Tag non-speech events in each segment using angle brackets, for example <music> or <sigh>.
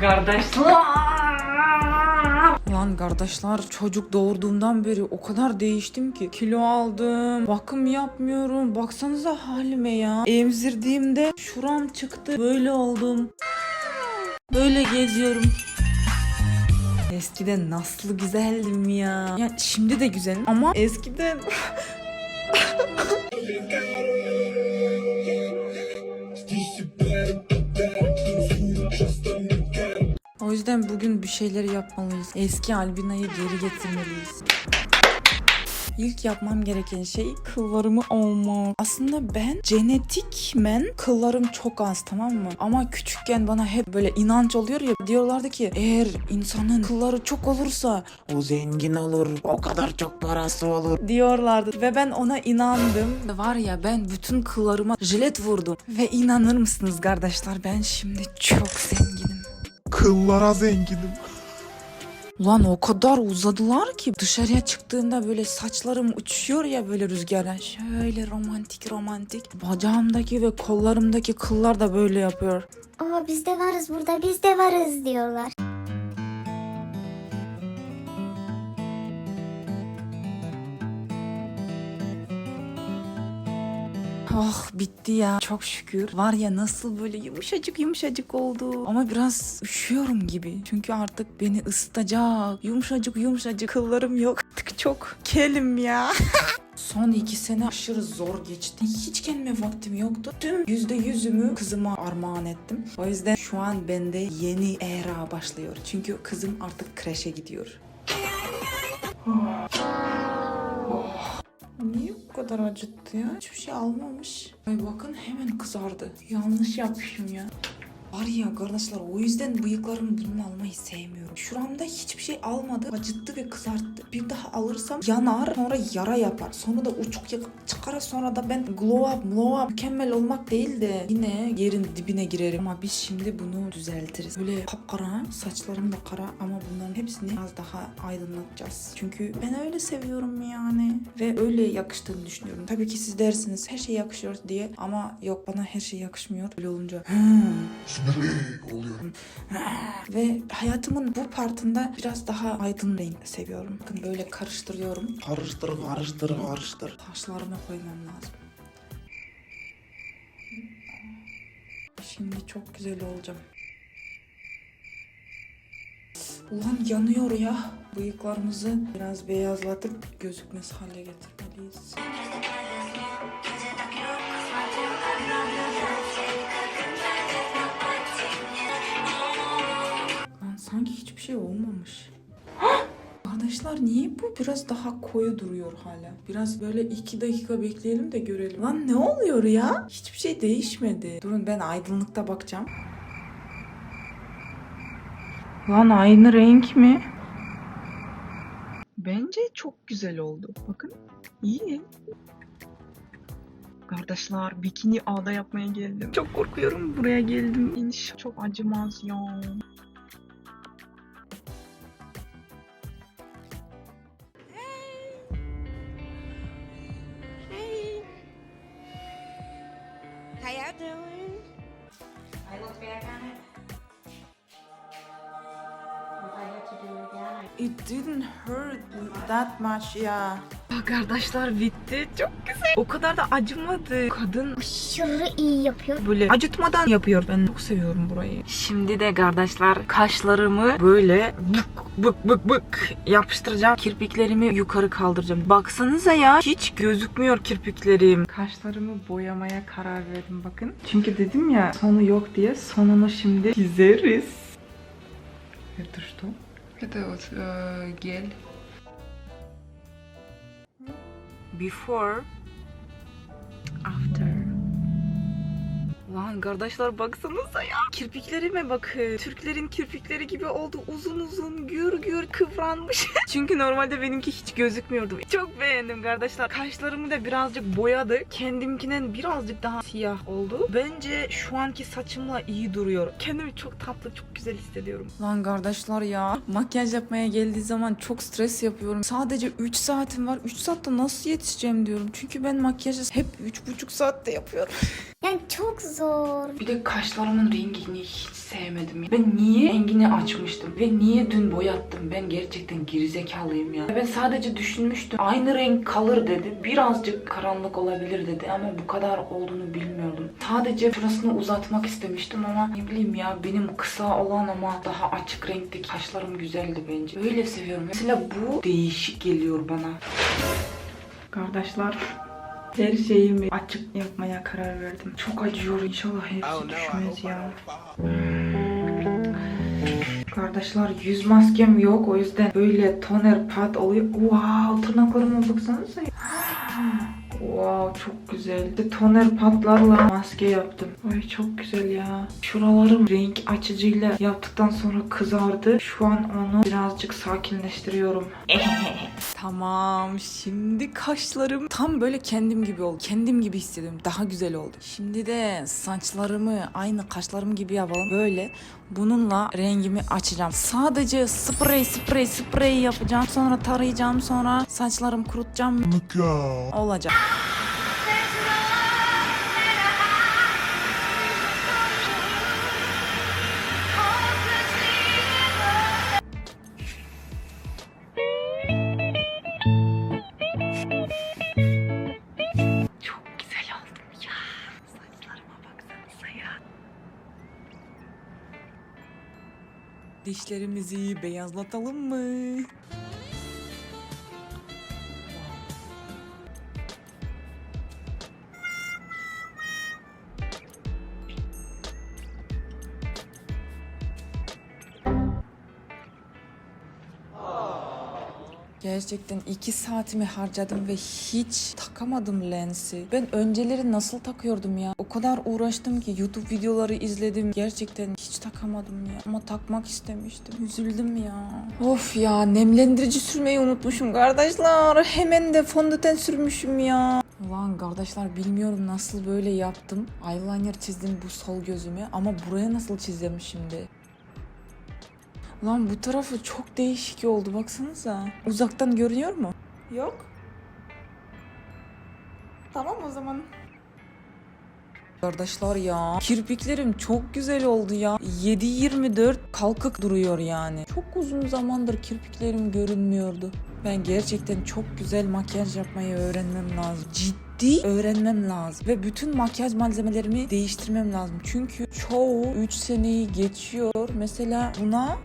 Kardeşler. Lan kardeşler çocuk doğurduğumdan beri o kadar değiştim ki. Kilo aldım, bakım yapmıyorum. Baksanıza halime ya. Emzirdiğimde şuram çıktı. Böyle oldum. Böyle geziyorum. Eskiden nasıl güzeldim ya. Ya şimdi de güzelim ama eskiden <laughs> yüzden bugün bir şeyler yapmalıyız. Eski Albina'yı geri getirmeliyiz. İlk yapmam gereken şey kıllarımı almak. Aslında ben genetikmen kıllarım çok az tamam mı? Ama küçükken bana hep böyle inanç oluyor ya diyorlardı ki eğer insanın kılları çok olursa O zengin olur. O kadar çok parası olur. diyorlardı ve ben ona inandım. Var ya ben bütün kıllarıma jilet vurdum ve inanır mısınız kardeşler ben şimdi çok zenginim. Kıllara zenginim. Ulan o kadar uzadılar ki dışarıya çıktığımda böyle saçlarım uçuyor ya böyle rüzgarla. Şöyle romantik romantik. Bacağımdaki ve kollarımdaki kıllar da böyle yapıyor. Aa biz de varız burada biz de varız diyorlar. Ah bitti ya çok şükür. Var ya nasıl böyle yumuşacık yumuşacık oldu. Ama biraz üşüyorum gibi. Çünkü artık beni ısıtacak. Yumuşacık yumuşacık kıllarım yok. Artık çok kelim ya. <laughs> Son iki sene aşırı zor geçti. Hiç kendime vaktim yoktu. Tüm yüzde yüzümü kızıma armağan ettim. O yüzden şu an bende yeni era başlıyor. Çünkü kızım artık kreşe gidiyor. <laughs> Niye bu kadar acıttı ya? Hiçbir şey almamış. Ay bakın hemen kızardı. Yanlış yapmışım ya. Var ya arkadaşlar o yüzden bıyıklarımı bununla almayı sevmiyorum. Şuramda hiçbir şey almadı. Acıttı ve kızarttı. Bir daha alırsam yanar sonra yara yapar. Sonra da uçuk yak- çıkar sonra da ben glow up glow up mükemmel olmak değil de yine yerin dibine girerim. Ama biz şimdi bunu düzeltiriz. Böyle kapkara saçlarım da kara ama bunların hepsini biraz daha aydınlatacağız. Çünkü ben öyle seviyorum yani. Ve öyle yakıştığını düşünüyorum. Tabii ki siz dersiniz her şey yakışıyor diye ama yok bana her şey yakışmıyor. Öyle olunca. <laughs> oluyor. ve hayatımın bu partında biraz daha aydın renk seviyorum. Bakın böyle karıştırıyorum. Karıştır karıştır karıştır. Taşlarına koymam lazım. Şimdi çok güzel olacağım. Ulan yanıyor ya. Bıyıklarımızı biraz beyazlatıp gözükmez hale getirmeliyiz. Arkadaşlar niye bu biraz daha koyu duruyor hala? Biraz böyle iki dakika bekleyelim de görelim. Lan ne oluyor ya? Hiçbir şey değişmedi. Durun ben aydınlıkta bakacağım. Lan aynı renk mi? Bence çok güzel oldu. Bakın iyi. Kardeşler bikini ağda yapmaya geldim. Çok korkuyorum buraya geldim. İnşallah çok acımaz ya. It didn't hurt that much ya. Bak arkadaşlar bitti. Çok güzel. O kadar da acımadı. Kadın Aşırı iyi yapıyor. böyle acıtmadan yapıyor. Ben çok seviyorum burayı. Şimdi de kardeşler kaşlarımı böyle bık bık bık bık yapıştıracağım. Kirpiklerimi yukarı kaldıracağım. Baksanıza ya hiç gözükmüyor kirpiklerim. Kaşlarımı boyamaya karar verdim bakın. Çünkü dedim ya sonu yok diye sonunu şimdi çizeriz. Ve düştüm. Это вот э, гель. Before After Lan kardeşler baksanıza ya. Kirpiklerime bakın. Türklerin kirpikleri gibi oldu. Uzun uzun gür gür kıvranmış. <laughs> Çünkü normalde benimki hiç gözükmüyordu. Çok beğendim kardeşler. Kaşlarımı da birazcık boyadı. Kendimkinden birazcık daha siyah oldu. Bence şu anki saçımla iyi duruyor. Kendimi çok tatlı, çok güzel hissediyorum. Lan kardeşler ya. Makyaj yapmaya geldiği zaman çok stres yapıyorum. Sadece 3 saatim var. 3 saatte nasıl yetişeceğim diyorum. Çünkü ben makyajı hep 3,5 saatte yapıyorum. <laughs> Yani çok zor. Bir de kaşlarımın rengini hiç sevmedim. Ben niye rengini açmıştım ve niye dün boyattım? Ben gerçekten gerizekalıyım ya. Ben sadece düşünmüştüm. Aynı renk kalır dedi. Birazcık karanlık olabilir dedi ama bu kadar olduğunu bilmiyordum. Sadece şurasını uzatmak istemiştim ama ne bileyim ya benim kısa olan ama daha açık renkli kaşlarım güzeldi bence. Öyle seviyorum. Mesela bu değişik geliyor bana. Kardeşler her şeyimi açık yapmaya karar verdim. Çok acıyor. İnşallah hepsi düşmez ya. Kardeşler yüz maskem yok. O yüzden böyle toner pat oluyor. Wow tırnaklarıma baksanıza. Wow çok güzel. De toner patlarla maske yaptım. Ay çok güzel ya. Şuralarım renk açıcıyla yaptıktan sonra kızardı. Şu an onu birazcık sakinleştiriyorum. <laughs> Tamam. Şimdi kaşlarım tam böyle kendim gibi oldu. Kendim gibi hissediyorum. Daha güzel oldu. Şimdi de saçlarımı aynı kaşlarım gibi yapalım. Böyle bununla rengimi açacağım. Sadece sprey sprey sprey yapacağım. Sonra tarayacağım. Sonra saçlarımı kurutacağım. Olacak. Dişlerimizi beyazlatalım mı? Gerçekten iki saatimi harcadım ve hiç takamadım lensi. Ben önceleri nasıl takıyordum ya? O kadar uğraştım ki YouTube videoları izledim. Gerçekten hiç takamadım ya. Ama takmak istemiştim. Üzüldüm ya. Of ya nemlendirici sürmeyi unutmuşum kardeşler. Hemen de fondöten sürmüşüm ya. Ulan kardeşler bilmiyorum nasıl böyle yaptım. Eyeliner çizdim bu sol gözüme ama buraya nasıl çizeceğim şimdi? Lan bu tarafı çok değişik oldu baksanıza. Uzaktan görünüyor mu? Yok. Tamam o zaman. Kardeşler ya kirpiklerim çok güzel oldu ya. 7-24 kalkık duruyor yani. Çok uzun zamandır kirpiklerim görünmüyordu. Ben gerçekten çok güzel makyaj yapmayı öğrenmem lazım. Ciddi öğrenmem lazım. Ve bütün makyaj malzemelerimi değiştirmem lazım. Çünkü çoğu 3 seneyi geçiyor. Mesela buna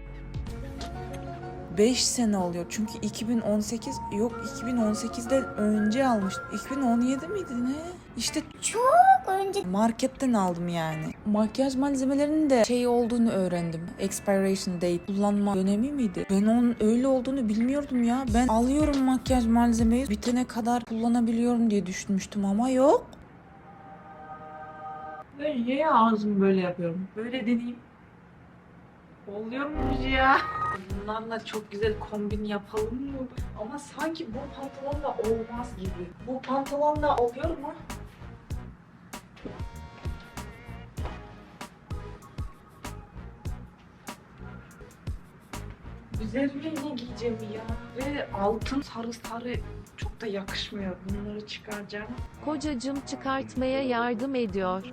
5 sene oluyor. Çünkü 2018 yok 2018'den önce almıştım. 2017 miydi ne? İşte Çok önce marketten aldım yani. Makyaj malzemelerinin de şey olduğunu öğrendim. Expiration date kullanma dönemi miydi? Ben onun öyle olduğunu bilmiyordum ya. Ben alıyorum makyaj malzemeyi bitene kadar kullanabiliyorum diye düşünmüştüm ama yok. Ben niye ağzımı böyle yapıyorum? Böyle deneyeyim. Oluyor mu ya? Bunlarla çok güzel kombin yapalım mı? Ama sanki bu pantolonla olmaz gibi. Bu pantolonla oluyor mu? Üzerime ne giyeceğim ya? Ve altın sarı sarı çok da yakışmıyor. Bunları çıkaracağım. Kocacım çıkartmaya yardım ediyor.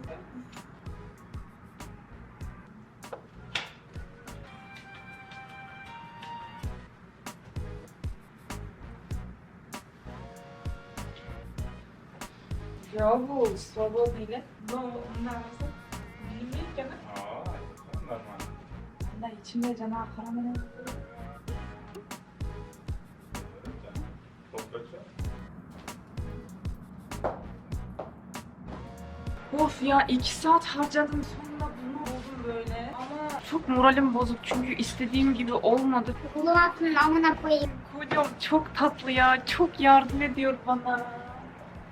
Ja, bu свободный No, neresi? Bilmiyorum ki. Da içimde cana karamel. Of ya iki saat harcadım sonra bunu buldum böyle. Ama çok moralim bozuk çünkü istediğim gibi olmadı. kulağının amına koyayım. Kocam çok tatlı ya. Çok yardım ediyor bana.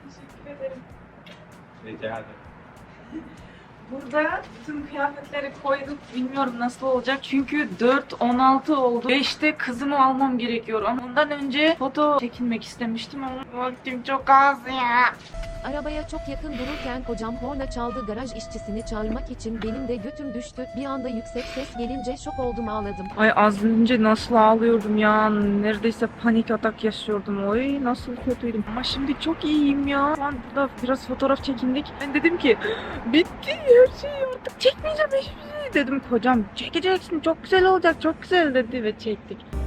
Teşekkür ederim. Rica ederim. Burada bütün kıyafetleri koyduk. Bilmiyorum nasıl olacak. Çünkü 4-16 oldu. 5'te kızımı almam gerekiyor. Ama ondan önce foto çekinmek istemiştim ama vaktim çok az ya. Arabaya çok yakın dururken kocam horna çaldı garaj işçisini çağırmak için benim de götüm düştü. Bir anda yüksek ses gelince şok oldum ağladım. Ay az önce nasıl ağlıyordum ya. Neredeyse panik atak yaşıyordum. Oy nasıl kötüydüm. Ama şimdi çok iyiyim ya. Şu an burada biraz fotoğraf çekindik. Ben dedim ki bitti her şeyi artık çekmeyeceğim hiçbir şey dedim. Kocam çekeceksin çok güzel olacak çok güzel dedi ve çektik.